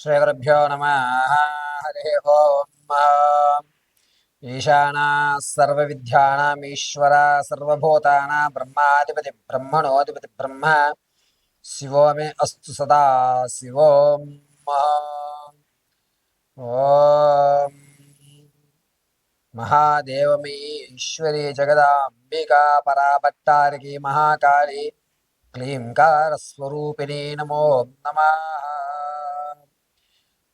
శ్రీగురుభ్యో నమ హరి ఓం ఈశానా సర్వ విద్యానాం ఈశ్వర సర్వభూతానా బ్రహ్మాధిపతి బ్రహ్మణోధిపతి బ్రహ్మ శివో మే అస్తు సదా శివోం ఓం మహాదేవమీ ఈశ్వరీ జగదాంబికా పరాభట్టారికి మహాకాళి క్లీంకారస్వరూపిణీ నమో నమః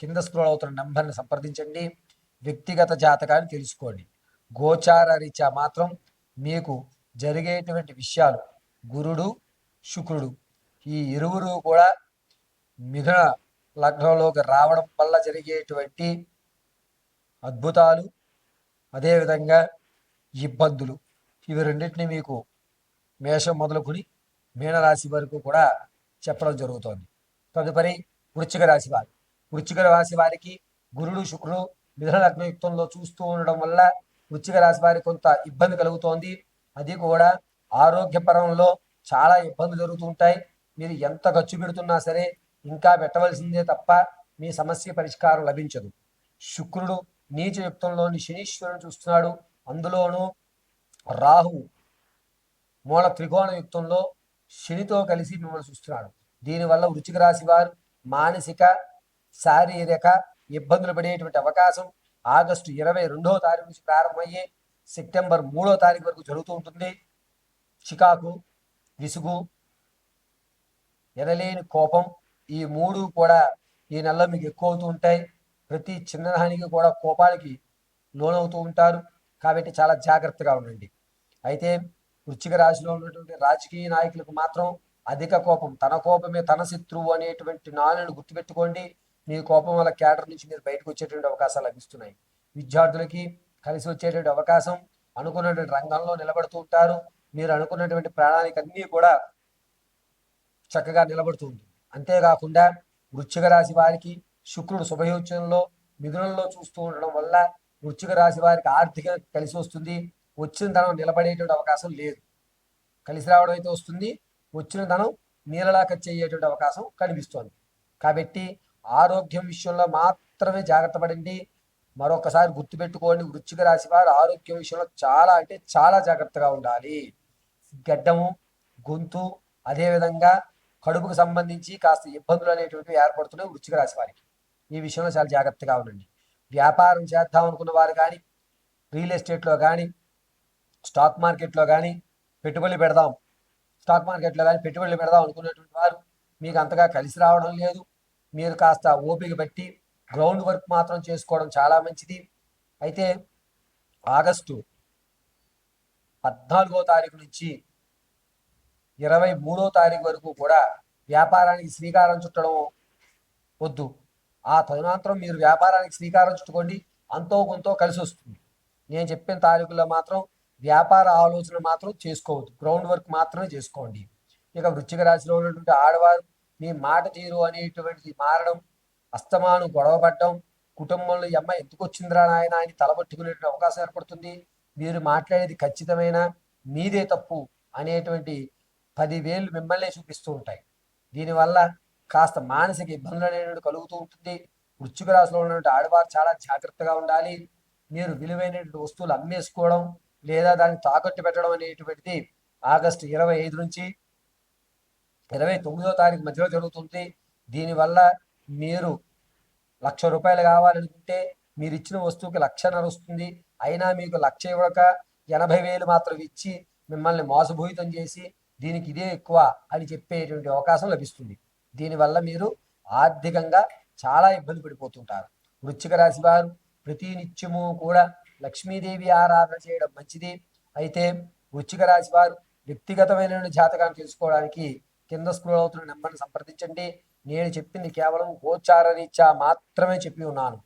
కింద స్క్రోల్ అవుతున్న నెంబర్ని సంప్రదించండి. వ్యక్తిగత జాతకాన్ని తెలుసుకోండి. గోచార రీత్యా మాత్రం మీకు జరిగేటువంటి విషయాలు గురుడు శుక్రుడు ఈ ఇరువురు కూడా మిథున లగ్నంలోకి రావడం వల్ల జరిగేటువంటి అద్భుతాలు అదేవిధంగా ఇబ్బందులు. ఇవి రెండింటిని మీకు మేషం మొదలుకొని మీనరాశి వరకు కూడా చెప్పడం జరుగుతోంది. తదుపరి వృచ్చిక రాశి వారు. వృచ్చిక రాశి వారికి గురుడు శుక్రుడు మిథున లగ్నయుక్తంలో చూస్తూ ఉండడం వల్ల వృచ్చిక రాశి వారికి కొంత ఇబ్బంది కలుగుతోంది. అది కూడా ఆరోగ్యపరంలో చాలా ఇబ్బందులు జరుగుతుంటాయి. మీరు ఎంత ఖర్చు పెడుతున్నా సరే ఇంకా పెట్టవలసిందే తప్ప మీ సమస్య పరిష్కారం లభించదు. శుక్రుడు నీచ యుక్తంలోని శనీశ్వరుని చూస్తున్నాడు. అందులోనూ రాహు మూల త్రికోణ యుక్తంలో శనితో కలిసి మిమ్మల్ని చూస్తున్నాడు. దీనివల్ల వృచ్చిక రాశి వారు మానసిక శారీరక ఇబ్బందులు పడేటువంటి అవకాశం ఆగస్టు ఇరవై రెండవ తారీఖు నుంచి ప్రారంభమయ్యే సెప్టెంబర్ మూడో తారీఖు వరకు జరుగుతూ ఉంటుంది. చికాకు విసుగు ఎనలేని కోపం ఈ మూడు కూడా ఈ నెలలో మీకు ఎక్కువ అవుతూ ఉంటాయి. ప్రతి చిన్నదానికి కూడా కోపానికి లోనవుతూ ఉంటారు. కాబట్టి చాలా జాగ్రత్తగా ఉండండి. అయితే వృచ్చిక రాశిలో ఉన్నటువంటి రాజకీయ నాయకులకు మాత్రం అధిక కోపం తన కోపమే తన శత్రువు అనేటువంటి నాలుగు గుర్తుపెట్టుకోండి. మీ కోపం వల్ల క్యాడర్ నుంచి మీరు బయటకు వచ్చేటువంటి అవకాశాలు లభిస్తున్నాయి. విద్యార్థులకి కలిసి వచ్చేటువంటి అవకాశం అనుకున్నటువంటి రంగంలో నిలబడుతూ ఉంటారు. మీరు అనుకున్నటువంటి ప్రాణానికి అన్నీ కూడా చక్కగా నిలబడుతూ ఉంటుంది. అంతేకాకుండా వృశ్చిక రాశి వారికి శుక్రుడు శుభయోచనలో మిథునంలో చూస్తూ ఉండడం వల్ల వృశ్చిక రాశి వారికి ఆర్థిక కలిసి వస్తుంది. వచ్చిన ధనం నిలబడేటువంటి అవకాశం లేదు. కలిసి రావడం అయితే వస్తుంది. వచ్చిన ధనం నీళ్ళలా ఖర్చు అయ్యేటువంటి అవకాశం కనిపిస్తోంది. కాబట్టి ఆరోగ్యం విషయంలో మాత్రమే జాగ్రత్త పడండి. మరొకసారి గుర్తుపెట్టుకోండి వృచ్చిక రాశి వారు ఆరోగ్యం విషయంలో చాలా అంటే చాలా జాగ్రత్తగా ఉండాలి. గడ్డము గొంతు అదేవిధంగా కడుపుకు సంబంధించి కాస్త ఇబ్బందులు అనేటువంటివి ఏర్పడుతున్నాయి వృచ్చిక రాశి వారికి. ఈ విషయంలో చాలా జాగ్రత్తగా ఉండండి. వ్యాపారం చేద్దాం అనుకున్న వారు కానీ రియల్ ఎస్టేట్లో కానీ స్టాక్ మార్కెట్లో కానీ పెట్టుబడులు పెడదాం. స్టాక్ మార్కెట్లో కానీ పెట్టుబడులు పెడదాం అనుకున్నటువంటి వారు మీకు అంతగా కలిసి రావడం లేదు. మీరు కాస్త ఓపిక పెట్టి గ్రౌండ్ వర్క్ మాత్రం చేసుకోవడం చాలా మంచిది. అయితే ఆగస్టు పద్నాలుగో తారీఖు నుంచి ఇరవై మూడో తారీఖు వరకు కూడా వ్యాపారానికి శ్రీకారం చుట్టడం వద్దు. ఆ తదనంతరం మీరు వ్యాపారానికి శ్రీకారం చుట్టుకోండి. అంతో కొంతో కలిసి వస్తుంది. నేను చెప్పిన తారీఖుల్లో మాత్రం వ్యాపార ఆలోచన మాత్రం చేసుకోవద్దు. గ్రౌండ్ వర్క్ మాత్రమే చేసుకోండి. ఇక వృశ్చిక రాశిలో ఉన్నటువంటి ఆడవారు మీ మాట తీరు అనేటువంటిది మారడం అస్తమాను గొడవపడడం కుటుంబంలో ఈ అమ్మాయి ఎందుకు వచ్చిందిరా నాయన అని తలబట్టుకునే అవకాశం ఏర్పడుతుంది. మీరు మాట్లాడేది ఖచ్చితమైన? మీదే తప్పు అనేటువంటి పదివేలు మిమ్మల్నే చూపిస్తూ ఉంటాయి. దీనివల్ల కాస్త మానసిక ఇబ్బందులు అనేటువంటి కలుగుతూ ఉంటుంది. వృశ్చిక రాశిలో ఉన్నటువంటి ఆడవారు చాలా జాగ్రత్తగా ఉండాలి. మీరు విలువైనటువంటి వస్తువులు అమ్మేసుకోవడం లేదా దాన్ని తాకట్టు పెట్టడం అనేటువంటిది ఆగస్టు ఇరవై ఐదు నుంచి ఇరవై తొమ్మిదో తారీఖు మధ్యలో జరుగుతుంది. దీనివల్ల మీరు లక్ష రూపాయలు కావాలనుకుంటే మీరు ఇచ్చిన వస్తువుకి లక్షన్నర వస్తుంది. అయినా మీకు లక్ష ఇవ్వక ఎనభై వేలు మాత్రం ఇచ్చి మిమ్మల్ని మోసభూయితం చేసి దీనికి ఇదే ఎక్కువ అని చెప్పేటువంటి అవకాశం లభిస్తుంది. దీనివల్ల మీరు ఆర్థికంగా చాలా ఇబ్బంది పడిపోతుంటారు. వృశ్చిక రాశి వారు ప్రతి నిత్యము కూడా లక్ష్మీదేవి ఆరాధన చేయడం మంచిది. అయితే వృశ్చిక రాశి వారు వ్యక్తిగతమైన జాతకాన్ని తెలుసుకోవడానికి కింద స్క్రోల్ అవుతున్న నెంబర్ని సంప్రదించండి. నేను చెప్పింది కేవలం గోచార రీత్యా మాత్రమే చెప్పి ఉన్నాను.